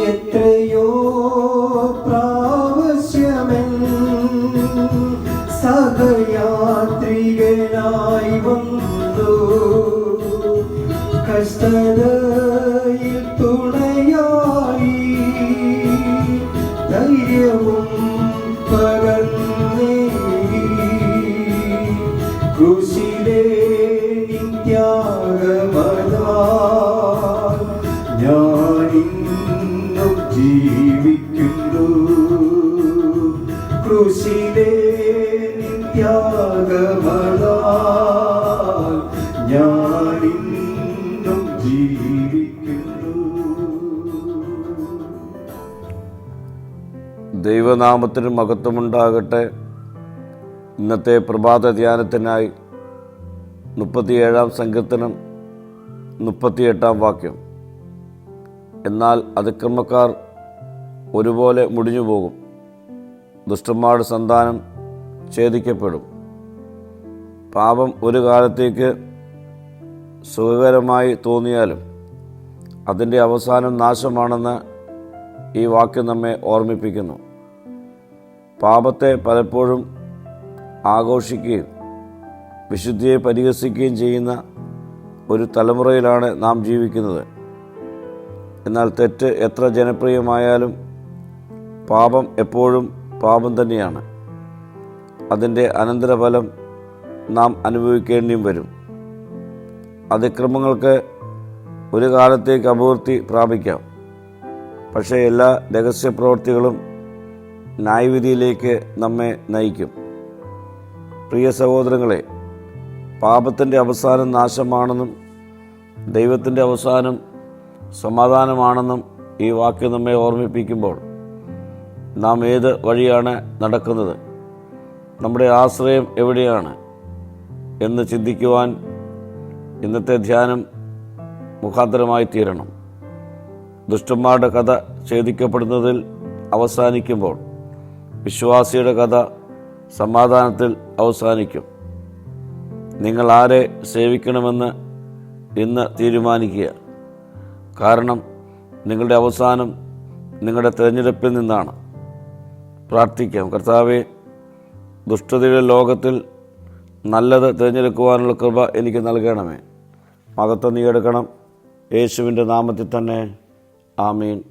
എത്രയോ പ്രാവശ്യമെൻ സഹയാത്രികനായി വന്നു. കഷ്ടതയിൽ ജീവിക്കുന്നു. ജീവിക്കുന്നു. ദൈവനാമത്തിന് മഹത്വമുണ്ടാകട്ടെ. ഇന്നത്തെ പ്രഭാത ധ്യാനത്തിനായി മുപ്പത്തിയേഴാം സങ്കീർത്തനം മുപ്പത്തിയെട്ടാം വാക്യം. എന്നാൽ അതിക്രമക്കാർ ഒരുപോലെ മുടിഞ്ഞു പോകും. ദുഷ്ടന്മാരുടെ സന്താനം ഛേദിക്കപ്പെടും. പാപം ഒരു കാലത്തേക്ക് സുഖകരമായി തോന്നിയാലും അതിന്റെ അവസാനം നാശമാണെന്ന് ഈ വാക്യം നമ്മെ ഓർമ്മിപ്പിക്കുന്നു. പാപത്തെ പലപ്പോഴും ആഘോഷിക്കുകയും വിശുദ്ധിയെ പരിഹസിക്കുകയും ചെയ്യുന്ന ഒരു തലമുറയിലാണ് നാം ജീവിക്കുന്നത്. എന്നാൽ തെറ്റ് എത്ര ജനപ്രിയമായാലും പാപം എപ്പോഴും പാപം തന്നെയാണ്. അതിന്റെ അനന്തരഫലം നാം അനുഭവിക്കേണ്ടിയും വരും. അതിക്രമങ്ങൾക്ക് ഒരു കാലത്തേക്ക് അപൂർത്തി പ്രാപിക്കാം. പക്ഷേ എല്ലാ രഹസ്യപ്രവൃത്തികളും ന്യായവിധിയിലേക്ക് നമ്മെ നയിക്കും. പ്രിയ സഹോദരങ്ങളെ പാപത്തിന്റെ അവസാനം നാശമാണെന്നും ദൈവത്തിന്റെ അവസാനം സമാധാനമാണെന്നും ഈ വാക്യം നമ്മെ ഓർമ്മിപ്പിക്കുമ്പോൾ നാം ഏത് വഴിയാണ് നടക്കുന്നത്? നമ്മുടെ ആശ്രയം എവിടെയാണ്? എന്ന് ചിന്തിക്കുവാൻ ഇന്നത്തെ ധ്യാനം മുഖാന്തരമായി തീരണം. ദുഷ്ടന്മാരുടെ കഥ ഛേദിക്കപ്പെടുന്നതിൽ അവസാനിക്കുമ്പോൾ വിശ്വാസിയുടെ കഥ സമാധാനത്തിൽ അവസാനിക്കും. നിങ്ങൾ ആരെ സേവിക്കണമെന്ന് ഇന്ന് തീരുമാനിക്കുക. കാരണം നിങ്ങളുടെ അവസാനം നിങ്ങളുടെ തിരഞ്ഞെടുപ്പിൽ നിന്നാണ്. പ്രാർത്ഥിക്കാം. കർത്താവെ ദുഷ്ടതയുടെ ലോകത്തിൽ നല്ലത് തിരഞ്ഞെടുക്കുവാനുള്ള കൃപ എനിക്ക് നൽകണമേ. മകത്വം നീ എടുക്കണം. യേശുവിന്റെ നാമത്തിൽ തന്നെ. ആമീൻ.